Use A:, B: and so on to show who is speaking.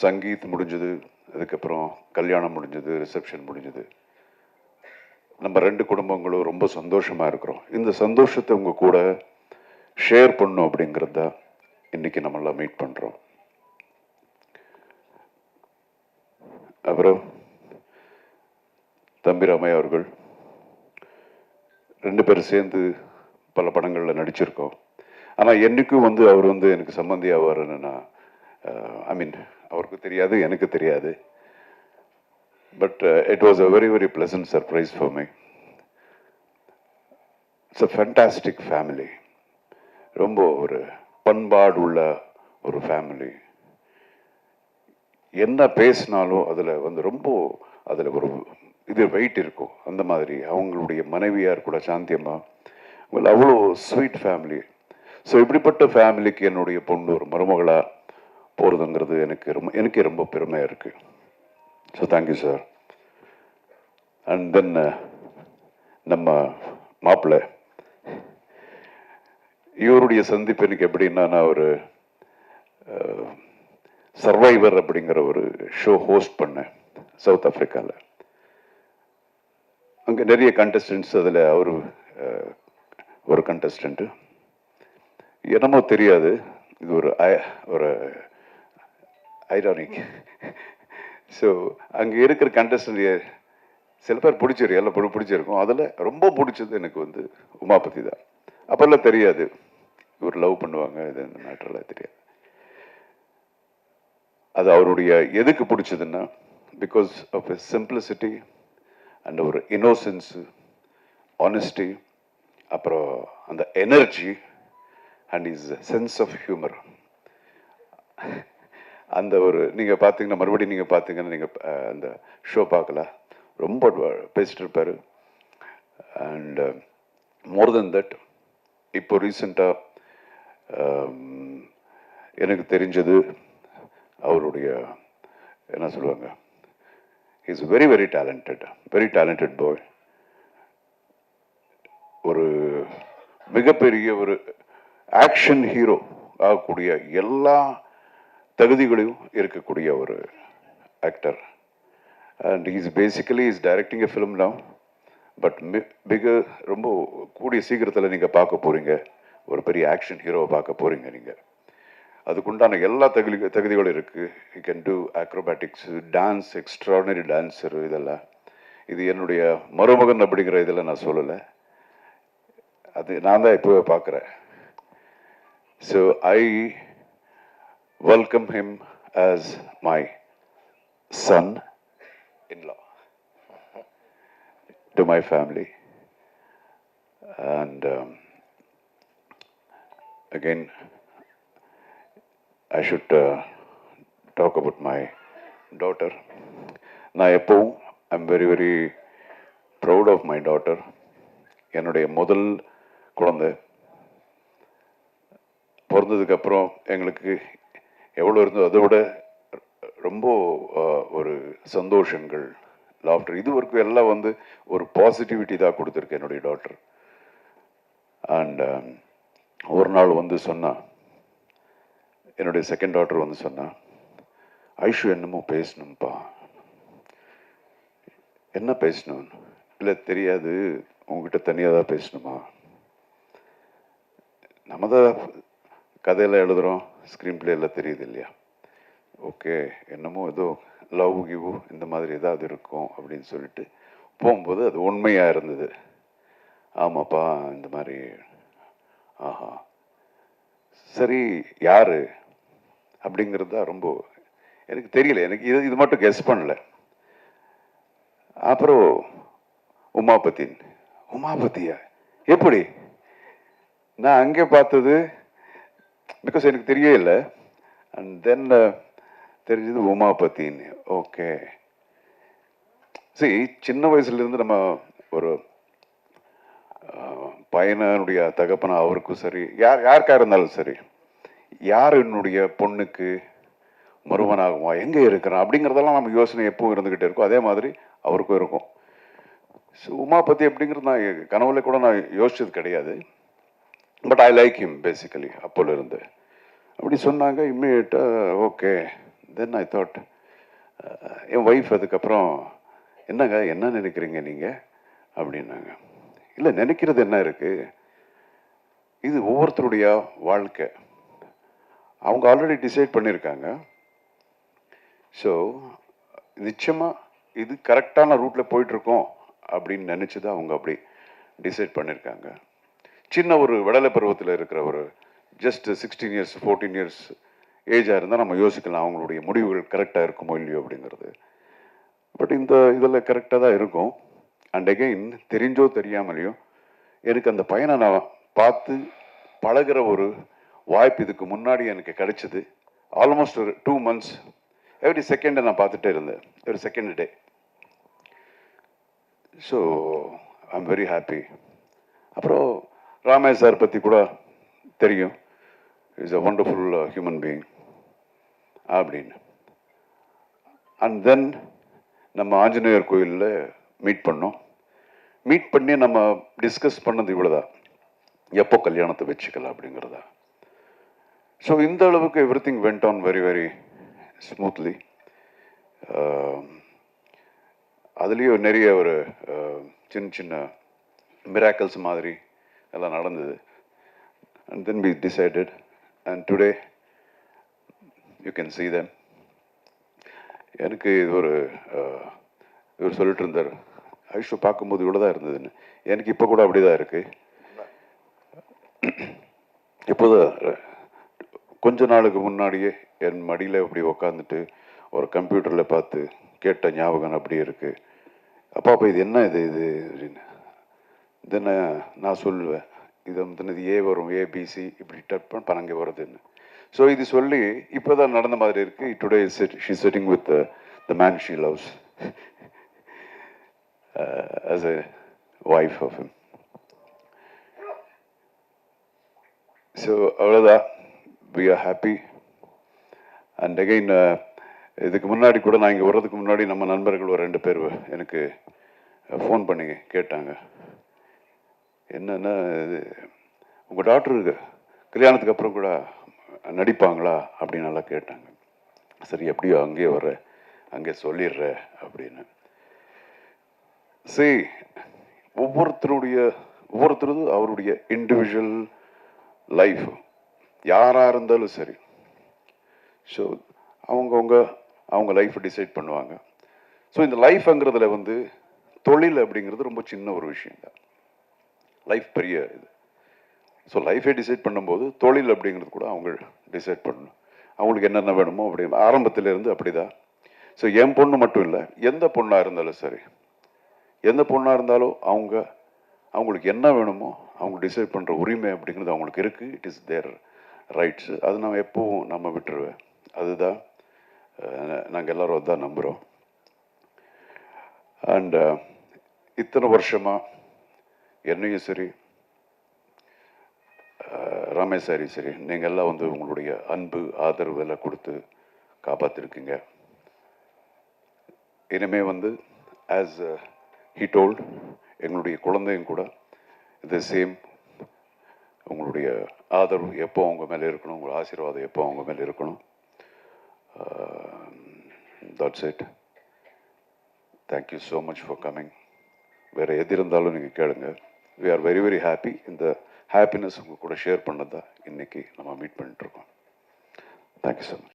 A: சங்கீத் முடிஞ்சது அதுக்கப்புறம் கல்யாணம் முடிஞ்சது ரிசப்ஷன் முடிஞ்சது. நம்ம ரெண்டு குடும்பங்களும் ரொம்ப சந்தோஷமாக இருக்கிறோம். இந்த சந்தோஷத்தை உங்கள் கூட ஷேர் பண்ணும் அப்படிங்கிறது தான் இன்றைக்கி நம்மளாம் மீட் பண்ணுறோம் அப்புறம் தம்பி ராமையா அவர்கள் ரெண்டு பேரும் சேர்ந்து பல படங்களில் நடிச்சிருக்கோம். ஆனால் என்னைக்கும் வந்து அவர் வந்து எனக்கு சம்மந்தி ஆவார்னு நான் ஐ மீன் அவருக்கு தெரியாது எனக்கு தெரியாது. But it was a very very pleasant surprise for me it's a fantastic family ரொம்ப ஒரு பண்பாடு உள்ள ஒரு ஃபேமிலி என்ன பேசினாலும் அதில் வந்து ரொம்ப அதில் ஒரு இது வெயிட் இருக்கும். அந்த மாதிரி அவங்களுடைய மனைவியார் கூட சாந்தியம்மா. Well, அவ்வளோ ஸ்வீட் ஃபேமிலி ஸோ இப்படிப்பட்ட ஃபேமிலிக்கு என்னுடைய பொண்ணு ஒரு மருமகளாக போகிறதுங்கிறது எனக்கு ரொம்ப எனக்கே ரொம்ப பெருமையாக இருக்குது so thank you sir and then uh, நம்ம மாப்பிள்ளை. இவருடைய சந்திப்பு எனக்கு எப்படின்னா நான் ஒரு சர்வைவர் அப்படிங்கிற ஒரு ஷோ ஹோஸ்ட் பண்ணேன் சவுத் ஆஃப்ரிக்காவில் அங்கே நிறைய கண்டஸ்டன்ட்ஸ் அதில் அவர் ஒரு கண்டஸ்டண்ட்டு என்னமோ தெரியாது. இது ஒரு ஒரு ஐரானிக் ஸோ அங்கே இருக்கிற கண்டஸ்டன்ட் சில பேர் பிடிச்சிரு எல்லாம் பிடி- பிடிச்சிருக்கும். அதில் ரொம்ப பிடிச்சது எனக்கு வந்து உமாபதி தான் அப்போல்லாம் தெரியாது. இவர் லவ் பண்ணுவாங்க இது இந்த மேட்ரெல்லாம் தெரியாது. அது அவருடைய எதுக்கு பிடிச்சதுன்னா because of a simplicity and ஒரு இன்னோசன்ஸு ஆனஸ்டி அப்புறம் அந்த energy and is sense of humour அந்த ஒரு நீங்கள் பார்த்தீங்கன்னா மறுபடியும் நீங்கள் பார்த்தீங்கன்னா நீங்கள் அந்த ஷோ பார்க்கல. ரொம்ப பேசிட்டு இருப்பார். அண்ட் மோர் தென் தட் இப்போ ரீசண்டாக um, எனக்கு தெரிஞ்சது அவருடைய என்ன சொல்லுவாங்க is very very talented very talented boy ஒரு மிகப்பெரிய ஒரு ஆக்ஷன் ஹீரோ ஆகக்கூடிய எல்லா தகுதிகளையும் இருக்கக்கூடிய ஒரு actor and is basically is directing a film now but மிக ரொம்ப கூடிய சீக்கிரத்தில் நீங்கள் பார்க்க போகிறீங்க ஒரு பெரிய ஆக்ஷன் ஹீரோவை பார்க்க போகிறீங்க நீங்கள் அதுக்குண்டான எல்லா தகுதி தகுதிகளும் இருக்குது you can do acrobatics dance extraordinary dancer இதெல்லாம். இது என்னுடைய மருமகன் அப்படிங்கிற இதில் நான் சொல்லலை. அது நான் தான் இப்போவே பார்க்குறேன். So I welcome him as my son in law to my family. And um, again, I should uh, talk about my daughter. நான் எப்பவும் I'm very very proud of my daughter என்னுடைய முதல் குழந்தை பிறந்ததுக்கப்புறம் எங்களுக்கு எவ்வளோ இருந்தோ அதை விட ரொம்ப ஒரு சந்தோஷங்கள் லாஃப்டர் இது வரைக்கும் எல்லாம் வந்து ஒரு பாசிட்டிவிட்டி தான் கொடுத்துருக்கு என்னுடைய டாக்டர் அண்ட் um, ஒரு நாள் வந்து சொன்னால் என்னுடைய செகண்ட் டாக்டர் வந்து சொன்னான் ஐஷு என்னமோ பேசணும்ப்பா. என்ன பேசணும்? இல்லை தெரியாது. உங்ககிட்ட தனியாக தான் பேசணுமா? நம்ம தான் கதையெல்லாம் எழுதுகிறோம் ஸ்க்ரீன் பிளே எல்லாம் தெரியுது இல்லையா? ஓகே என்னமோ ஏதோ லவ் கிவ் இந்த மாதிரி ஏதாவது இருக்கும் அப்படின்னு சொல்லிட்டு போகும்போது அது உண்மையாக இருந்தது. ஆமாப்பா இந்த மாதிரி ஆஹா. சரி யார்? அப்படிங்கிறது தான் ரொம்ப எனக்கு தெரியல எனக்கு இது இது மட்டும் கெஸ் பண்ணல. அப்புறம் உமாபதின் உமாபதியா எப்படி? நான் அங்கே பார்த்தது பிகாஸ் எனக்கு தெரியவே இல்லை. அண்ட் தென் தெரிஞ்சது உமாபத்தின்னு ஓகே சரி சின்ன வயசுலேருந்து நம்ம ஒரு பையனுடைய தகப்பனா அவருக்கும் சரி யார் யாருக்காக இருந்தாலும் சரி யார் என்னுடைய பொண்ணுக்கு மருமனாகுமா எங்கே இருக்கிறான் அப்படிங்கிறதெல்லாம் நம்ம யோசனை எப்பவும் இருந்துக்கிட்டே இருக்கும். அதே மாதிரி அவருக்கும் இருக்கும். ஸோ பற்றி அப்படிங்கிறது நான் என் கனவுல கூட நான் யோசிச்சது கிடையாது. But I like him basically அப்போலேருந்து அப்படி சொன்னாங்க இம்மிடியட்டாக ஓகே தென் ஐ தாட் என் ஒய்ஃப் அதுக்கப்புறம் என்னங்க என்ன நினைக்கிறீங்க நீங்கள் அப்படின்னாங்க. இல்லை நினைக்கிறது என்ன இருக்குது இது ஒவ்வொருத்தருடைய வாழ்க்கை. அவங்க ஆல்ரெடி டிசைட் பண்ணியிருக்காங்க ஸோ நிச்சயமாக இது கரெக்டான ரூட்டில் போயிட்டுருக்கோம் அப்படின்னு நினச்சி தான் அவங்க அப்படி டிசைட் பண்ணியிருக்காங்க சின்ன ஒரு விடலை பருவத்தில் இருக்கிற ஒரு just sixteen years fourteen years ஏஜாக இருந்தால் நம்ம யோசிக்கலாம் அவங்களுடைய முடிவுகள் கரெக்டாக இருக்குமோ இல்லையோ அப்படிங்கிறது. பட் இந்த இதில் கரெக்டாக தான் இருக்கும். அண்ட் அகெயின் தெரிஞ்சோ தெரியாமலையோ எனக்கு அந்த பையனை நான் பார்த்து பழகுற ஒரு வாய்ப்பு இதுக்கு முன்னாடி எனக்கு கிடைச்சிது. ஆல்மோஸ்ட் ஒரு டூ மந்த்ஸ் எவ்ரி செகண்டை நான் பார்த்துட்டே இருந்தேன். Every second day so I am very happy அப்புறம் ராமேஷ் சார் பற்றி கூட தெரியும். Is a wonderful human being அப்படின்னு. அண்ட் தென் நம்ம ஆஞ்சநேயர் கோயிலில் மீட் பண்ணோம். மீட் பண்ணி நம்ம டிஸ்கஸ் பண்ணது இவ்வளோதான் எப்போ கல்யாணத்தை வச்சுக்கலாம் அப்படிங்கிறதா. ஸோ இந்த அளவுக்கு everything went on very very smoothly அதுலேயும் நிறைய ஒரு uh, சின்ன சின்ன மிராக்கல்ஸ் மாதிரி எல்லாம் நடந்தது. And then we decided and today you can see them எனக்கு இது ஒரு இவர் சொல்லிட்டு இருந்தார் ஐஷு பார்க்கும்போது இவ்வளோ தான் இருந்ததுன்னு. எனக்கு இப்போ கூட அப்படி தான் இருக்குது இப்போது கொஞ்ச நாளுக்கு முன்னாடியே என் மடியில் அப்படி உக்காந்துட்டு ஒரு கம்ப்யூட்டரில் பார்த்து கேட்ட ஞாபகம் அப்படியே இருக்குது அப்பா அப்போ இது என்ன இது இது அப்படின்னு. தென்ன நான் சொல்லுவேன். இது வந்து இது ஏ வரும். ஏபிசி இப்படி டப் பண்ண பணங்க வருதுன்னு ஸோ இது சொல்லி இப்போ தான் நடந்த மாதிரி இருக்கு. Today set she setting with the man she loves as a wife of him so அவ்வளோதான் we are happy and again இதுக்கு முன்னாடி கூட நான் இங்கே வர்றதுக்கு முன்னாடி நம்ம நண்பர்கள் ஒரு ரெண்டு பேர் எனக்கு uh, ஃபோன் பண்ணி கேட்டாங்க. என்னென்னா இது உங்கள் டாக்டருக்கு கல்யாணத்துக்கு அப்புறம் கூட நடிப்பாங்களா அப்படின்னு நல்லா கேட்டாங்க. சரி எப்படியோ அங்கேயே வர்ற அங்கே சொல்லிடுற அப்படின்னு. சரி ஒவ்வொருத்தருடைய ஒவ்வொருத்தரும் அவருடைய இண்டிவிஜுவல் லைஃப் யாராக இருந்தாலும் சரி. ஸோ அவங்கவுங்க அவங்க லைஃப்பை டிசைட் பண்ணுவாங்க. ஸோ இந்த லைஃப்ங்கிறதுல வந்து தொழில் அப்படிங்கிறது ரொம்ப சின்ன ஒரு விஷயம் தான் லைஃப் பெரிய இது. ஸோ லைஃபை டிசைட் பண்ணும்போது தொழில் அப்படிங்கிறது கூட அவங்க டிசைட் பண்ணணும். அவங்களுக்கு என்னென்ன வேணுமோ அப்படி ஆரம்பத்திலேருந்து அப்படி தான் ஸோ என் பொண்ணு மட்டும் இல்லை எந்த பொண்ணாக இருந்தாலும் சரி எந்த பொண்ணாக இருந்தாலும் அவங்க அவங்களுக்கு என்ன வேணுமோ அவங்க டிசைட் பண்ணுற உரிமை அப்படிங்கிறது அவங்களுக்கு இருக்குது இட் இஸ் தேர் ரைட்ஸ் அது நம்ம எப்பவும் நம்ம விட்டுருவேன். அதுதான் நாங்கள் எல்லோரும் அதான் நம்புகிறோம் அண்ட் இத்தனை வருஷமாக என்னையும் சரி ராமேசாரி சரி நீங்கள் எல்லாம் வந்து உங்களுடைய அன்பு ஆதரவு எல்லாம் கொடுத்து காப்பாற்றிருக்கீங்க இனிமே வந்து ஆஸ் ஹி டோல்ட் எங்களுடைய குழந்தையும் கூட த சேம் உங்களுடைய ஆதரவு எப்போ அவங்க மேலே இருக்கணும் உங்கள் ஆசீர்வாதம் எப்போ அவங்க மேலே இருக்கணும் that's it thank you so much for coming வேறு எது இருந்தாலும் நீங்கள் கேளுங்கள் we are very very happy இந்த ஹாப்பினஸ் உங்கள் கூட ஷேர் பண்ணதான் இன்னைக்கு நம்ம மீட் பண்ணிட்டுருக்கோம் தேங்க்யூ ஸோ மச்